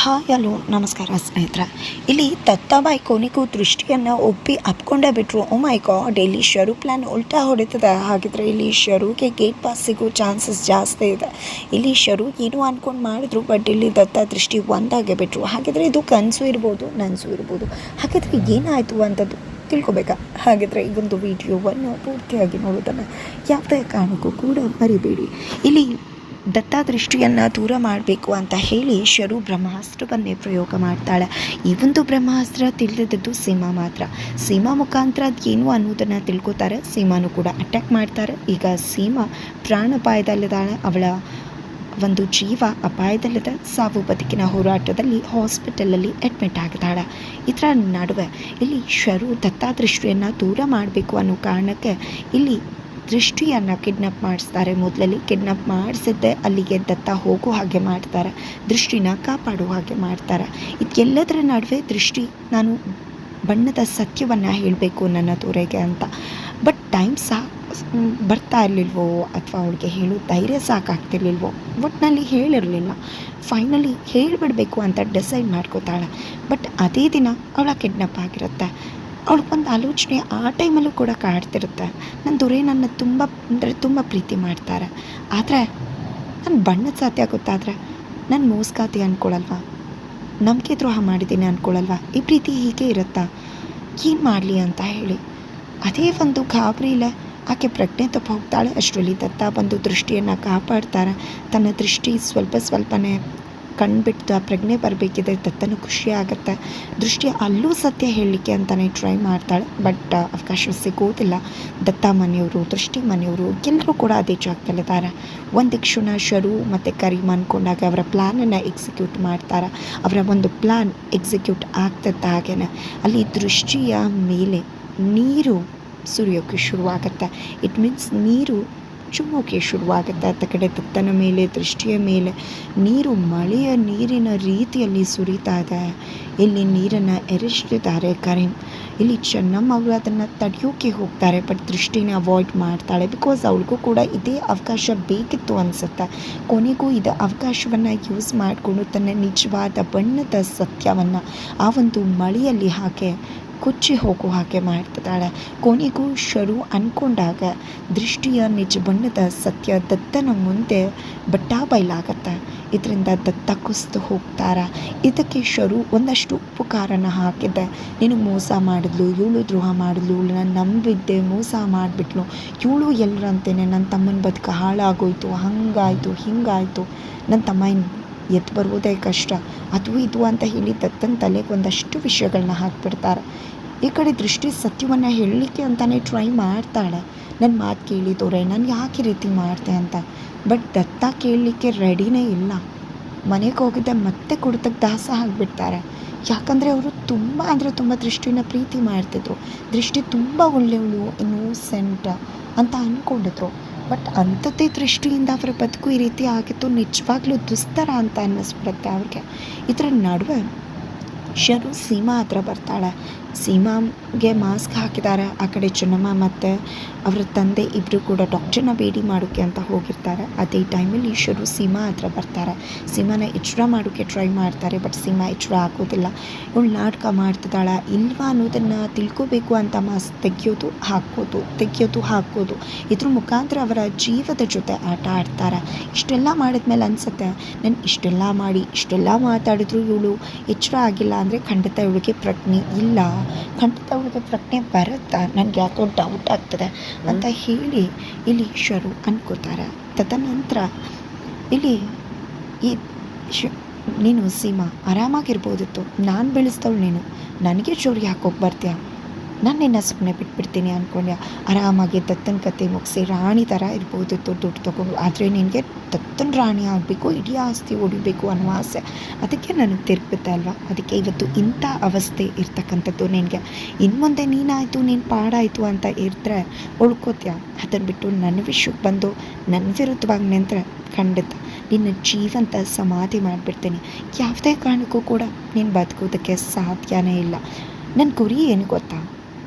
Hi hello ನಮಸ್ಕಾರ ಸ್ನೇಹಿತರ. ಇಲ್ಲಿ ದತ್ತಾಬಾಯಿ ಕೊನೆಗೂ ದೃಷ್ಟಿಯನ್ನು ಒಪ್ಪಿ ಅಪ್ಕೊಂಡೇ ಬಿಟ್ರು. ಓ ಮೈ ಗಾಡ್ ಇಲ್ಲಿ ಶರು ಪ್ಲ್ಯಾನ್ ಉಲ್ಟಾ ಹೊಡಿತದೆ. ಹಾಗಿದ್ರೆ ಇಲ್ಲಿ ಶರುಗೆ ಗೇಟ್ ಪಾಸ್ ಸಿಗೋ ಚಾನ್ಸಸ್ ಜಾಸ್ತಿ ಇದೆ. ಇಲ್ಲಿ ಶರು ಏನು ಅಂದ್ಕೊಂಡು ಮಾಡಿದ್ರು ಬಟ್ ಇಲ್ಲಿ ದತ್ತ ದೃಷ್ಟಿ ಒಂದಾಗೆ ಬಿಟ್ರು. ಹಾಗಿದ್ರೆ ಇದು ಕನಸು ಇರ್ಬೋದು, ನನಸು ಇರ್ಬೋದು. ಹಾಗಿದ್ರೆ ಏನಾಯಿತು ಅಂತದ್ದು ತಿಳ್ಕೊಬೇಕಾ? ಹಾಗಿದ್ರೆ ಈ ಒಂದು ವಿಡಿಯೋವನ್ನು ಪೂರ್ತಿಯಾಗಿ ನೋಡೋದನ್ನು ಯಾವುದೇ ಕಾರಣಕ್ಕೂ ಕೂಡ ಮರಿಬೇಡಿ. ಇಲ್ಲಿ ದತ್ತ ದೃಷ್ಟಿಯನ್ನು ದೂರ ಮಾಡಬೇಕು ಅಂತ ಹೇಳಿ ಶರು ಬ್ರಹ್ಮಾಸ್ತ್ರವನ್ನೇ ಪ್ರಯೋಗ ಮಾಡ್ತಾಳೆ. ಈ ಒಂದು ಬ್ರಹ್ಮಾಸ್ತ್ರ ತಿಳಿದದ್ದು ಸೀಮಾ ಮಾತ್ರ. ಸೀಮಾ ಮುಖಾಂತರ ಏನು ಅನ್ನೋದನ್ನು ತಿಳ್ಕೊತಾರೆ. ಸೀಮಾನು ಕೂಡ ಅಟ್ಯಾಕ್ ಮಾಡ್ತಾರೆ. ಈಗ ಸೀಮಾ ಪ್ರಾಣಾಪಾಯದಲ್ಲಿದ್ದಾಳೆ. ಅವಳ ಒಂದು ಜೀವ ಅಪಾಯದಲ್ಲಿದೆ. ಸಾವು ಬದುಕಿನ ಹೋರಾಟದಲ್ಲಿ ಹಾಸ್ಪಿಟಲಲ್ಲಿ ಅಡ್ಮಿಟ್ ಆಗಿದ್ದಾಳೆ ಇದರ ನಡುವೆ ಇಲ್ಲಿ ಶರು ದತ್ತಾದೃಷ್ಟಿಯನ್ನು ದೂರ ಮಾಡಬೇಕು ಅನ್ನೋ ಕಾರಣಕ್ಕೆ ಇಲ್ಲಿ ದೃಷ್ಟಿಯನ್ನು ಕಿಡ್ನಾಪ್ ಮಾಡಿಸ್ತಾರೆ. ಮೊದಲಲ್ಲಿ ಕಿಡ್ನಾಪ್ ಮಾಡಿಸಿದ್ದೆ ಅಲ್ಲಿಗೆ ದತ್ತ ಹೋಗೋ ಹಾಗೆ ಮಾಡ್ತಾರೆ. ದೃಷ್ಟಿನ ಕಾಪಾಡೋ ಹಾಗೆ ಮಾಡ್ತಾರೆ. ಇದೆಲ್ಲದರ ನಡುವೆ ದೃಷ್ಟಿ ನಾನು ಬಣ್ಣದ ಸತ್ಯವನ್ನು ಹೇಳಬೇಕು ನನ್ನ ತೋರೆಗೆ ಅಂತ. ಬಟ್ ಟೈಮ್ ಸಾ ಬರ್ತಾ ಇರಲಿಲ್ವೋ ಅಥವಾ ಅವಳಿಗೆ ಹೇಳೋ ಧೈರ್ಯ ಸಾಕಾಗ್ತಿರ್ಲಿಲ್ವೋ? ಒಟ್ಟಿನಲ್ಲಿ ಹೇಳಿರಲಿಲ್ಲ. ಫೈನಲಿ ಹೇಳಿಬಿಡಬೇಕು ಅಂತ ಡಿಸೈಡ್ ಮಾಡ್ಕೋತಾಳೆ. ಬಟ್ ಅದೇ ದಿನ ಅವಳ ಕಿಡ್ನಪ್ ಆಗಿರುತ್ತೆ. ಅವಳಿಗೊಂದು ಆಲೋಚನೆ ಆ ಟೈಮಲ್ಲೂ ಕೂಡ ಕಾಡ್ತಿರುತ್ತೆ. ನನ್ನ ದೊರೆ ನನ್ನ ತುಂಬ, ಅಂದರೆ ತುಂಬ ಪ್ರೀತಿ ಮಾಡ್ತಾರೆ. ಆದರೆ ನನ್ನ ಬಣ್ಣದ ಸಾಧ್ಯ ಗೊತ್ತಾದರೆ ನನ್ನ ಮೋಸ್ಗಾತಿ ಅಂದ್ಕೊಳಲ್ವಾ ನಂಬಿಕೆ ದ್ರೋಹ ಮಾಡಿದ್ದೀನಿ ಅಂದ್ಕೊಳಲ್ವಾ ಈ ಪ್ರೀತಿ ಹೀಗೆ ಇರುತ್ತಾ? ಏನು ಮಾಡಲಿ ಅಂತ ಹೇಳಿ. ಅದೇ ಒಂದು ಗಾಬರಿಲೆ ಆಕೆ ಪ್ರಜ್ಞೆ ತಪ್ಪ ಹೋಗ್ತಾಳೆ. ಅಷ್ಟರಲ್ಲಿ ದತ್ತ ಬಂದು ದೃಷ್ಟಿಯನ್ನು ಕಾಪಾಡ್ತಾರೆ. ತನ್ನ ದೃಷ್ಟಿ ಸ್ವಲ್ಪ ಸ್ವಲ್ಪನೇ ಕಣ್ಬಿಟ್ಟು ಆ ಪ್ರಜ್ಞೆ ಬರಬೇಕಿದ್ರೆ ತತ್ತನು ಖುಷಿ ಆಗುತ್ತೆ ದೃಷ್ಟಿ ಅಲ್ಲೂ ಸತ್ಯ ಹೇಳಲಿಕ್ಕೆ ಅಂತಲೇ ಟ್ರೈ ಮಾಡ್ತಾಳೆ. ಬಟ್ ಅವಕಾಶ ಸಿಗೋದಿಲ್ಲ ದತ್ತ ಮನೆಯವರು, ದೃಷ್ಟಿ ಮನೆಯವರು, ಎಲ್ಲರೂ ಕೂಡ ಅದೇ ಜಾಗದಲ್ಲಿದ್ದಾರೆ ಕ್ಷಣ ಶರು ಮತ್ತು ಕರೀಮ್ ಅಂದ್ಕೊಂಡಾಗ ಅವರ ಪ್ಲ್ಯಾನನ್ನು ಎಕ್ಸಿಕ್ಯೂಟ್ ಮಾಡ್ತಾರೆ. ಅವರ ಒಂದು ಪ್ಲ್ಯಾನ್ ಎಕ್ಸಿಕ್ಯೂಟ್ ಆಗ್ತದ ಹಾಗೇನೆ. ಅಲ್ಲಿ ದೃಷ್ಟಿಯ ಮೇಲೆ ನೀರು ಸುರಿಯೋಕ್ಕೆ ಶುರುವಾಗುತ್ತೆ. ಇಟ್ ಮೀನ್ಸ್ ನೀರು ಚುಮ್ಮೋಕೆ ಶುರುವಾಗುತ್ತೆ. ಕಡೆ ತತ್ತನ ಮೇಲೆ, ದೃಷ್ಟಿಯ ಮೇಲೆ ನೀರು ಮಳೆಯ ನೀರಿನ ರೀತಿಯಲ್ಲಿ ಸುರಿತಾ ಇದೆ. ಇಲ್ಲಿ ನೀರನ್ನು ಎರಚ್ತಿದ್ದಾರೆ ಕರೀಂ. ಇಲ್ಲಿ ಚೆನ್ನಮ್ಮ ಅವರು ಅದನ್ನು ತಡೆಯೋಕೆ ಹೋಗ್ತಾರೆ ಬಟ್ ದೃಷ್ಟಿನ ಅವಾಯ್ಡ್ ಮಾಡ್ತಾಳೆ. ಬಿಕಾಸ್ ಅವಳಿಗೂ ಕೂಡ ಇದೇ ಅವಕಾಶ ಬೇಕಿತ್ತು ಅನಿಸುತ್ತೆ. ಕೊನೆಗೂ ಇದು ಅವಕಾಶವನ್ನು ಯೂಸ್ ಮಾಡಿಕೊಂಡು ತನ್ನ ನಿಜವಾದ ಬಣ್ಣದ ಸತ್ಯವನ್ನು ಆ ಒಂದು ಮಳೆಯಲ್ಲಿ ಹಾಗೆ ಕೊಚ್ಚಿ ಹೋಗೋ ಹಾಗೆ ಮಾಡ್ತಿದ್ದಾಳೆ. ಕೊನೆಗೂ ಶರು ಅಂದ್ಕೊಂಡಾಗ ದೃಷ್ಟಿಯ ನಿಜ ಬಣ್ಣದ ಸತ್ಯ ದತ್ತನ ಮುಂದೆ ಬಟ್ಟಾ ಬಯಲಾಗತ್ತೆ ಇದರಿಂದ ದತ್ತ ಕುಸ್ತು ಹೋಗ್ತಾರ? ಇದಕ್ಕೆ ಶರು ಒಂದಷ್ಟು ಉಪಕಾರನ ಹಾಕಿದ್ದೆ ನೀನು ಮೋಸ ಮಾಡಿದ್ಲು, ಇವಳು ದ್ರೋಹ ಮಾಡಿದ್ಲು ನಾನು ನಂಬಿದ್ದೆ, ಮೋಸ ಮಾಡಿಬಿಟ್ಲು. ಇವಳು ಎಲ್ಲರಂತೇನೆ ನನ್ನ ತಮ್ಮನ ಬದುಕು ಹಾಳಾಗೋಯ್ತು, ಹಂಗಾಯಿತು, ಹಿಂಗಾಯಿತು. ನನ್ನ ತಮ್ಮ ಎದ್ದು ಬರುವುದೇ ಕಷ್ಟ. ಅದು ಇದು ಅಂತ ಹೇಳಿ ದತ್ತನ ತಲೆಗೆ ಒಂದಷ್ಟು ವಿಷಯಗಳನ್ನ ಹಾಕ್ಬಿಡ್ತಾರೆ. ಈ ಕಡೆ ದೃಷ್ಟಿ ಸತ್ಯವನ್ನು ಹೇಳಲಿಕ್ಕೆ ಅಂತಲೇ ಟ್ರೈ ಮಾಡ್ತಾಳೆ. ನನ್ನ ಮಾತು ಕೇಳಿದವ್ರೆ ನಾನು ಯಾಕೆ ರೀತಿ ಮಾಡಿದೆ ಅಂತ? ಬಟ್ ದತ್ತ ಕೇಳಲಿಕ್ಕೆ ರೆಡಿನೇ ಇಲ್ಲ. ಮನೆಗೆ ಹೋಗಿದ್ದೆ ಮತ್ತೆ ಕುಡಿತಕ್ಕೆ ದಾಸ ಆಗಿಬಿಡ್ತಾರೆ. ಯಾಕಂದರೆ ಅವರು ತುಂಬ, ಅಂದರೆ ತುಂಬ ದೃಷ್ಟಿನ ಪ್ರೀತಿ ಮಾಡ್ತಿದ್ರು. ದೃಷ್ಟಿ ತುಂಬ ಒಳ್ಳೆಯವಳು ಸೆಂಟ ಅಂತ ಅಂದ್ಕೊಂಡಿದ್ರು ಬಟ್ ಅಂಥದ್ದೇ ದೃಷ್ಟಿಯಿಂದ ಅವರ ಬದುಕು ಈ ರೀತಿ ಆಗಿತ್ತು, ನಿಜವಾಗ್ಲೂ ದುಸ್ತರ ಅಂತ ಅನ್ನಿಸ್ಬಿಡುತ್ತೆ ಅವ್ರಿಗೆ. ಇದರ ನಡುವೆ ಶರು ಸೀಮಾ ಹತ್ರ ಬರ್ತಾಳೆ. ಸೀಮಾಗೆ ಮಾಸ್ಕ್ ಹಾಕಿದ್ದಾರೆ. ಆ ಕಡೆ ಚೆನ್ನಮ್ಮ ಮತ್ತು ಅವರ ತಂದೆ ಇಬ್ಬರು ಕೂಡ ಡಾಕ್ಟರ್ನ ಭೇಟಿ ಮಾಡೋಕ್ಕೆ ಅಂತ ಹೋಗಿರ್ತಾರೆ. ಅದೇ ಟೈಮಲ್ಲಿ ಈಶ್ವರು ಸೀಮಾ ಹತ್ರ ಬರ್ತಾರೆ. ಸೀಮಾನ ಎಚ್ಚರ ಮಾಡೋಕ್ಕೆ ಟ್ರೈ ಮಾಡ್ತಾರೆ ಬಟ್ ಸೀಮಾ ಎಚ್ಚರ ಆಗೋದಿಲ್ಲ. ಇವಳು ನಾಟಕ ಮಾಡ್ತಿದ್ದಾಳೆ. ಇಲ್ವಾ ಅನ್ನೋದನ್ನು ತಿಳ್ಕೋಬೇಕು ಅಂತ ಮಾಸ್ಕ್ ತೆಗಿಯೋದು, ಹಾಕೋದು ತೆಗಿಯೋದು, ಹಾಕೋದು. ಇದ್ರ ಮುಖಾಂತರ ಅವರ ಜೀವದ ಜೊತೆ ಆಟ ಆಡ್ತಾರೆ. ಇಷ್ಟೆಲ್ಲ ಮಾಡಿದ್ಮೇಲೆ ಅನಿಸುತ್ತೆ, ನಾನು ಇಷ್ಟೆಲ್ಲ ಮಾಡಿ, ಇಷ್ಟೆಲ್ಲ ಮಾತಾಡಿದ್ರು ಇವಳು ಎಚ್ಚರ ಆಗಿಲ್ಲ ಅಂದರೆ ಖಂಡಿತ ಇವಳಿಗೆ ಪ್ರಜ್ಞೆ ಇಲ್ಲ. ಖಂಡಿತ ಇವಳಿಗೆ ಪ್ರಜ್ಞೆ ಬರುತ್ತಾ? ನನಗೆ ಯಾಕೋ ಡೌಟ್ ಆಗ್ತದೆ ಅಂತ ಹೇಳಿ ಇಲ್ಲಿ ಶರು ಅನ್ಕೋತಾರೆ. ತದನಂತರ ಇಲ್ಲಿ ಈ ಶ ನೀನು ಸೀಮಾ ಆರಾಮಾಗಿರ್ಬೋದಿತ್ತು. ನಾನು ಬೆಳೆಸ್ದವಳು ನೀನು. ನನಗೆ ಚೋರಿ ಹಾಕೋಕೆ ಬರ್ತೀಯ? ನಾನು ನಿನ್ನ ಸುಮ್ಮನೆ ಬಿಟ್ಬಿಡ್ತೀನಿ ಅನ್ಕೊಂಡೆ ಆರಾಮಾಗಿ ದತ್ತನ ಕತೆ ಮುಗಿಸಿ ರಾಣಿ ಥರ ಇರ್ಬೋದು, ದುಡ್ಡು ತೊಗೊಂಡು ಆದರೆ ನಿನಗೆ ದತ್ತನ ರಾಣಿ ಆಗಬೇಕು, ಇಡೀ ಆಸ್ತಿ ಹೊಡಿಬೇಕು ಅನ್ನೋ ಆಸೆ. ಅದಕ್ಕೆ ನನಗೆ ತಿರುಗುತ್ತೆ ಅಲ್ವಾ ಅದಕ್ಕೆ ಇವತ್ತು ಇಂಥ ಅವಸ್ಥೆ ಇರ್ತಕ್ಕಂಥದ್ದು ನಿನಗೆ. ಇನ್ನು ಮುಂದೆ ನೀನಾಯಿತು, ನೀನು ಪಾಡಾಯಿತು ಅಂತ ಇರ್ತಾರೆ ಉಳ್ಕೋತೀಯ? ಅದನ್ನು ಬಿಟ್ಟು ನನ್ನ ವಿಷಯಕ್ಕೆ ಬಂದು ನನ್ನ ವಿರುದ್ಧವಾಗಿ ನಿಂತರೆ ಖಂಡಿತ ನಿನ್ನ ಜೀವಂತ ಸಮಾಧಿ ಮಾಡಿಬಿಡ್ತೀನಿ. ಯಾವುದೇ ಕಾರಣಕ್ಕೂ ಕೂಡ ನೀನು ಬದುಕೋದಕ್ಕೆ ಸಾಧ್ಯನೇ ಇಲ್ಲ. ನನ್ನ ಗುರಿ ಏನು ಗೊತ್ತಾ?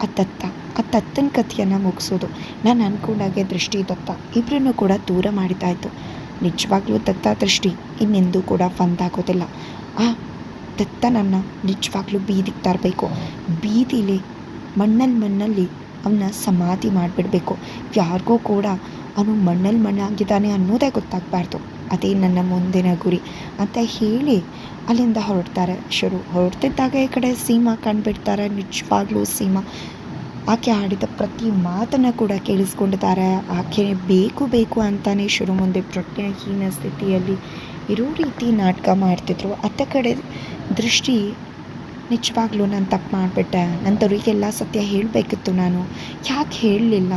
ಆ ತತ್ತ ಆ ತತ್ತನ ಕಥೆಯನ್ನು ಮುಗಿಸೋದು. ನಾನು ಅನ್ಕೊಂಡಾಗೆ ದೃಷ್ಟಿ ದತ್ತ. ಇಬ್ಬರನ್ನು ಕೂಡ ದೂರ ಮಾಡಿದ್ದಾಯಿತು. ನಿಜವಾಗ್ಲೂ ದತ್ತ ದೃಷ್ಟಿ. ಇನ್ನೆಂದೂ ಕೂಡ ಒಂದಾಗೋದಿಲ್ಲ ಆ ದತ್ತನನ್ನು ನಿಜವಾಗ್ಲೂ ಬೀದಿಗೆ ತರಬೇಕು. ಬೀದಿಲಿ ಮಣ್ಣಲ್ಲಿ ಮಣ್ಣಲ್ಲಿ ಅವನ್ನ ಸಮಾಧಿ ಮಾಡಿಬಿಡಬೇಕು. ಯಾರಿಗೂ ಕೂಡ ಅವನು ಮಣ್ಣಲ್ಲಿ ಮಣ್ಣಾಗಿದ್ದಾನೆ ಅನ್ನೋದೇ ಗೊತ್ತಾಗಬಾರ್ದು. ಅದೇ ನನ್ನ ಮುಂದಿನ ಗುರಿ ಅಂತ ಹೇಳಿ ಅಲ್ಲಿಂದ ಹೊರಡ್ತಾರೆ. ಶುರು ಹೊರಡ್ತಿದ್ದಾಗ ಈ ಕಡೆ ಸೀಮಾ ಕಂಡುಬಿಡ್ತಾರೆ. ನಿಜವಾಗ್ಲೂ ಸೀಮಾ ಆಕೆ ಆಡಿದ ಪ್ರತಿ ಮಾತನ್ನು ಕೂಡ ಕೇಳಿಸ್ಕೊಂಡಿದ್ದಾರೆ. ಆಕೆ ಬೇಕು ಬೇಕು ಅಂತಲೇ ಶುರು ಮುಂದೆ ಪ್ರಜ್ಞಾಹೀನ ಸ್ಥಿತಿಯಲ್ಲಿ ಇರೋ ರೀತಿ ನಾಟಕ ಮಾಡ್ತಿದ್ರು. ಅತ್ತ ಕಡೆ ದೃಷ್ಟಿ ನಿಜವಾಗ್ಲೂ ನಾನು ತಪ್ಪು ಮಾಡಿಬಿಟ್ಟೆ. ನಂತವರಿಗೆಲ್ಲ ಸತ್ಯ ಹೇಳಬೇಕಿತ್ತು ನಾನು. ಯಾಕೆ ಹೇಳಲಿಲ್ಲ?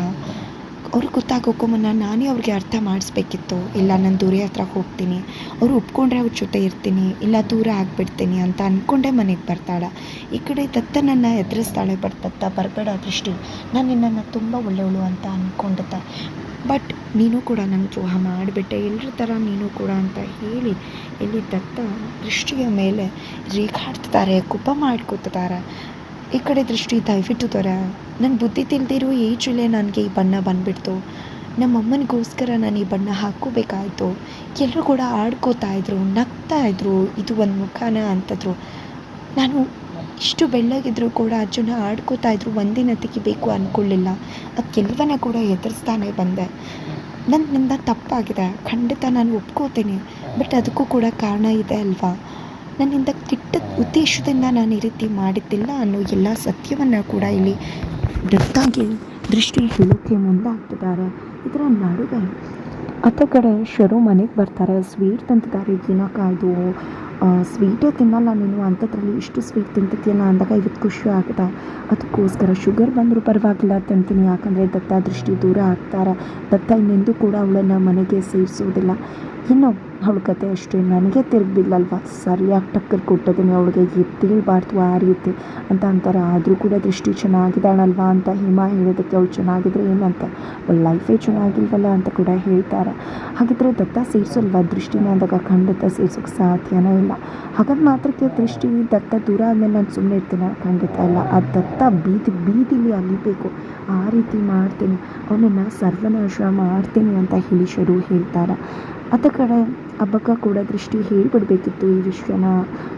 ಅವ್ರಿಗೆ ಗೊತ್ತಾಗೋಕ್ಕೂ ಮುನ್ನ ನಾನೇ ಅವ್ರಿಗೆ ಅರ್ಥ ಮಾಡಿಸ್ಬೇಕಿತ್ತು. ಇಲ್ಲ, ನಾನು ದೂರ ಹತ್ರ ಹೋಗ್ತೀನಿ. ಅವರು ಒಪ್ಕೊಂಡ್ರೆ ಅವ್ರ ಜೊತೆ ಇರ್ತೀನಿ. ಇಲ್ಲ, ದೂರ ಆಗಿಬಿಡ್ತೀನಿ ಅಂತ ಅಂದ್ಕೊಂಡೇ ಮನೆಗೆ ಬರ್ತಾಳೆ. ಈ ಕಡೆ ದತ್ತ ನನ್ನ ಎದುರಿಸ್ತಾಳೆ ಬಟ್ ದತ್ತ ಬರಬೇಡ ದೃಷ್ಟಿ. ನಾನು ನಿನ್ನನ್ನು ತುಂಬ ಒಳ್ಳೆಯವಳು ಅಂತ ಅಂದ್ಕೊಂಡತ್ತ ಬಟ್ ನೀನು ಕೂಡ ನಂಗೆ ದ್ರೋಹ ಮಾಡಿಬಿಟ್ಟೆ. ಎಲ್ಲರ ಥರ ನೀನು ಕೂಡ ಅಂತ ಹೇಳಿ, ಇಲ್ಲಿ ದತ್ತ ದೃಷ್ಟಿಯ ಮೇಲೆ ರೇಖಾಡ್ತಿದ್ದಾರೆ ಕೋಪ ಮಾಡ್ಕೊತಿದ್ದಾರೆ ಈ ಕಡೆ ದೃಷ್ಟಿ ದಯವಿಟ್ಟು ದೊರ. ನನ್ನ ಬುದ್ಧಿ ತಿಳಿದಿರೋ ಏಜಲ್ಲೇ ನನಗೆ ಈ ಬಣ್ಣ ಬಂದುಬಿಡ್ತು. ನಮ್ಮ ಅಮ್ಮನಿಗೋಸ್ಕರ ನಾನು ಈ ಬಣ್ಣ ಹಾಕೋಬೇಕಾಯಿತು ಎಲ್ಲರೂ ಕೂಡ ಆಡ್ಕೋತಾ ಇದ್ರು, ನಗ್ತಾ ಇದ್ರು, ಇದು ಒಂದು ಮುಖಾನ ಅಂತದ್ರು. ನಾನು ಇಷ್ಟು ಬೆಳ್ಳಗಿದ್ರು ಕೂಡ ಅಜ್ಜನ ಆಡ್ಕೋತಾ ಇದ್ರು ಒಂದಿನ ತೆಗಿಬೇಕು ಅಂದ್ಕೊಳ್ಳಿಲ್ಲ ಅದಕ್ಕೆಲ್ಲವನ್ನ ಕೂಡ ಎದುರಿಸ್ತಾನೆ ಬಂದೆ. ನನ್ನಿಂದ ತಪ್ಪಾಗಿದೆ. ಖಂಡಿತ ನಾನು ಒಪ್ಕೋತೀನಿ. ಬಟ್ ಅದಕ್ಕೂ ಕೂಡ ಕಾರಣ ಇದೆ ಅಲ್ವಾ? ನನ್ನಿಂದ ಕೆಟ್ಟ ಉದ್ದೇಶದಿಂದ ನಾನು ಈ ರೀತಿ ಮಾಡಿದ್ದಿಲ್ಲ ಅನ್ನೋ ಎಲ್ಲ ಸತ್ಯವನ್ನು ಕೂಡ ಇಲ್ಲಿ ದತ್ತಾಗಿ ದೃಷ್ಟಿ ಹೇಳೋಕ್ಕೆ ಮುಂದಾಗ್ತಿದ್ದಾರೆ. ಇದರ ನಡುವೆ ಅತ್ತ ಕಡೆ ಶರು ಮನೆಗೆ ಬರ್ತಾರೆ. ಸ್ವೀಟ್ ತಂತಿದ್ದಾರೆ. ದಿನ ಇದು ಸ್ವೀಟೇ ತಿನ್ನಲ್ಲ ನೀನು. ಅಂಥದ್ರಲ್ಲಿ ಇಷ್ಟು ಸ್ವೀಟ್ ತಿಂತಿದ್ದೀಯಲ್ಲ ಅಂದಾಗ ಇವತ್ತು ಖುಷಿ ಆಗಿದೆ ಅದಕ್ಕೋಸ್ಕರ ಶುಗರ್ ಬಂದರೂ ಪರವಾಗಿಲ್ಲ ತಿಂತೀನಿ. ಯಾಕಂದರೆ ದತ್ತ ದೃಷ್ಟಿ ದೂರ ಆಗ್ತಾರೆ. ದತ್ತ ಇನ್ನೆಂದೂ ಕೂಡ ಅವಳನ್ನು ಮನೆಗೆ ಸೇರಿಸೋದಿಲ್ಲ. ಇನ್ನು ಅವಳ ಕತೆ ಅಷ್ಟೇ. ನನಗೆ ತಿರುಗಿಲ್ಲಲ್ವ ಸರಿಯಾಗಿ ಟಕ್ಕರ್ ಕೊಟ್ಟಿದ್ದೀನಿ ಅವಳಿಗೆ ತಿಳಿಬಾರ್ದು ಆ ರೀತಿ. ಅಂತ ಅಂತಾರೆ. ಆದರೂ ಕೂಡ ದೃಷ್ಟಿ ಚೆನ್ನಾಗಿದ್ದಾಳಲ್ವಾ ಅಂತ ಹಿಮಾ ಹೇಳೋದಕ್ಕೆ ಅವಳು ಚೆನ್ನಾಗಿದ್ರೆ ಏನಂತ ಅವಳ ಲೈಫೇ ಚೆನ್ನಾಗಿಲ್ವಲ್ಲ ಅಂತ ಕೂಡ ಹೇಳ್ತಾರೆ. ಹಾಗಿದ್ರೆ ದತ್ತ ಸೇರಿಸಲ್ವ? ದೃಷ್ಟಿನ ಅಂದಾಗ ಖಂಡಿತ ಸೇರ್ಸೋಕ್ಕೆ ಸಾಧ್ಯನೇ ಇಲ್ಲ. ಹಾಗಾಗಿ ಮಾತ್ರಕ್ಕೆ ದೃಷ್ಟಿ ದತ್ತ ದೂರ ಆದಮೇಲೆ ನಾನು ಸುಮ್ಮನೆ ಇರ್ತೀನಿ. ಖಂಡಿತ ಇಲ್ಲ. ಆ ದತ್ತ ಬೀದಿ, ಬೀದಿಲಿ ಅಲಿಬೇಕು. ಆ ರೀತಿ ಮಾಡ್ತೀನಿ. ಅವನನ್ನು ಸರ್ವನಾಶ ಮಾಡ್ತೀನಿ ಅಂತ ಹೇಳಿ ಶುರು ಹೇಳ್ತಾರೆ. ಅತ್ತ ಕಡೆ ಹಬ್ಬಕ್ಕ ಕೂಡ ದೃಷ್ಟಿ ಹೇಳಿಬಿಡ್ಬೇಕಿತ್ತು ಈ ವಿಷಯನ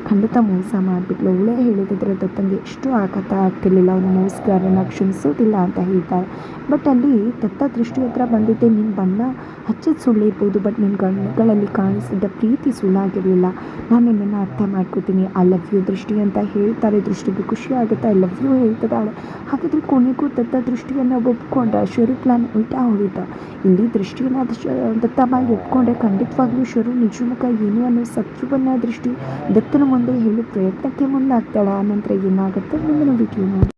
ಖಂಡಿತ ಮೋಸ ಮಾಡಿಬಿಟ್ಲು. ಅವಳೇ ಹೇಳಿದ್ರೆ ದತ್ತಂಗೆ ಎಷ್ಟು ಆಘಾತ ಆಗ್ತಿರ್ಲಿಲ್ಲ. ಅವನು ಮೋಸಗಾರನ ಕ್ಷಮಿಸೋದಿಲ್ಲ ಅಂತ ಹೇಳ್ತಾರೆ ಬಟ್ ಅಲ್ಲಿ ದತ್ತ ದೃಷ್ಟಿ ಹತ್ರ ಬಂದಿದ್ದೆ. ನಿನ್ನ ಬಣ್ಣ ಹಚ್ಚಿದ ಸುಳ್ಳಿರ್ಬೋದು, ಬಟ್ ನಿನ್ನ ಕಣ್ಣುಗಳಲ್ಲಿ ಕಾಣಿಸಿದ್ದ ಪ್ರೀತಿ ಸುಳ್ಳಾಗಿರಲಿಲ್ಲ. ನಾನು ನಿನ್ನನ್ನು ಅರ್ಥ ಮಾಡ್ಕೋತೀನಿ. ಐ ಲವ್ ಯು ದೃಷ್ಟಿ ಅಂತ ಹೇಳ್ತಾರೆ. ದೃಷ್ಟಿಗೆ ಖುಷಿ ಆಗುತ್ತೆ. ಐ ಲವ್ ಯು ಹೇಳ್ತಿದ್ದಾಳೆ. ಹಾಗಾದರೆ ಕೊನೆಗೂ ದತ್ತ ದೃಷ್ಟಿಯನ್ನು ಒಪ್ಕೊಂಡ ಶುರು ಪ್ಲಾನ್ ಉಲ್ಟಾ ಹೋಗಿದ್ದ ಇಲ್ಲಿ ದೃಷ್ಟಿಯನ್ನು ದತ್ತ ಬಾಯಿ ಒಪ್ಕೊಂಡೆ ಖಂಡಿತವಾಗ್ಲೂ ಶರು ನಿಜಮುಖ ಏನು ಅನ್ನೋ ಸತ್ಯವನ್ನು ದೃಷ್ಟಿ ದತ್ತನ ಮುಂದೆ ಹೇಳಿ ಪ್ರಯತ್ನಕ್ಕೆ ಮುಂದಾಗ್ತಾಳೆ. ಆನಂತರ ಏನಾಗುತ್ತೆ? ಮುಂದಿನ ವಿಡಿಯೋ ನೋಡಿ